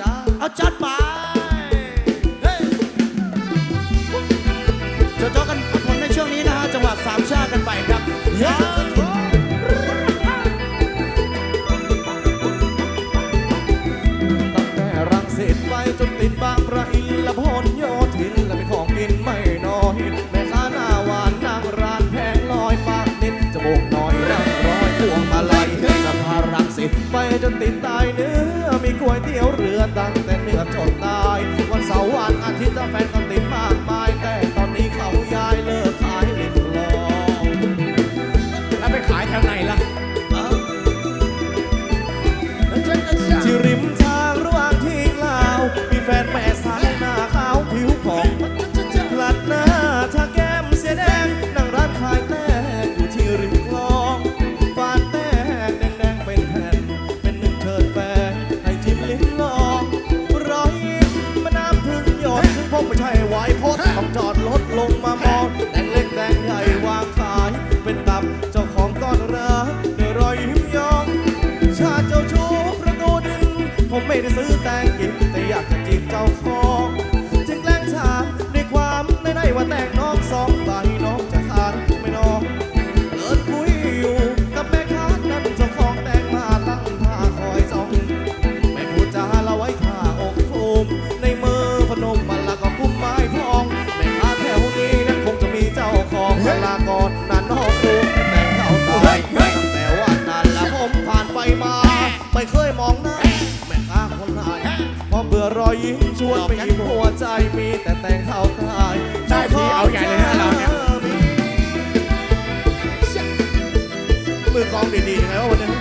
จ้าเอาจัดไปเฮ้ยจดจ้อกันพักผ่อนในช่วงนี้นะฮะจังหวัดสามชาติกันไปครับเฮ้ยตั้งแต่รังสิตไปจนติดบางประอินและพลโยธินและมีของกินไม่น้อยแม่ค้าหน้าหวานนั่งร้านแพงลอยปากนิดจมูกน้อยนั่งร้อยพวงมาลัยสะพานรังสิตไปจนติดตายเนื้อ ไปขายแถวไหนล่ะที่ริมทางระหว่างที่ลาว มีแฟนแม่สาวหน้าขาวผิวผ่องพลัดหน้าทาแก้มเสียแดงนั่งร้านขายแต้อยู่ที่ริมคลองฟานแต้แดงๆเป็นแผ่น เป็นหนึ่งเชิญแฟนให้จิ้มลิ้มลองรอยยิ้มมาน้ำถึงหยดถึงพบไม่ใช่ไว ไม่ได้ซื้อแต่งกินแต่อยากจะจีบเจ้าของจึงแกล้งถามด้วยความในในว่าแต่งน้องสองใบน้องจะขาดไม่น้องเลินคุยอยู่กับแม่ค้านั้นเจ้าของแต่งมาตั้งท่าคอยจ้องไม่พูดจาละไว้ท่าอกทุมในมือพนมมันละก็พุ่มไม้ทองแม่ค้าแถวนี้นั้นคงจะมีเจ้าของเวลาก่อนนั้นน้องคูแต่งเข้าตายแต่วันนั้นละผมผ่านไปมาไม่เคยมอง ราะเบื่อรอยยิ้มชวนไปยิ้มหัวใจมีแต่แต่งเข้าตายได้ทีเอาใหญ่เลยนะเราเนี่ยมือกองดีๆยังไงวะวันนี้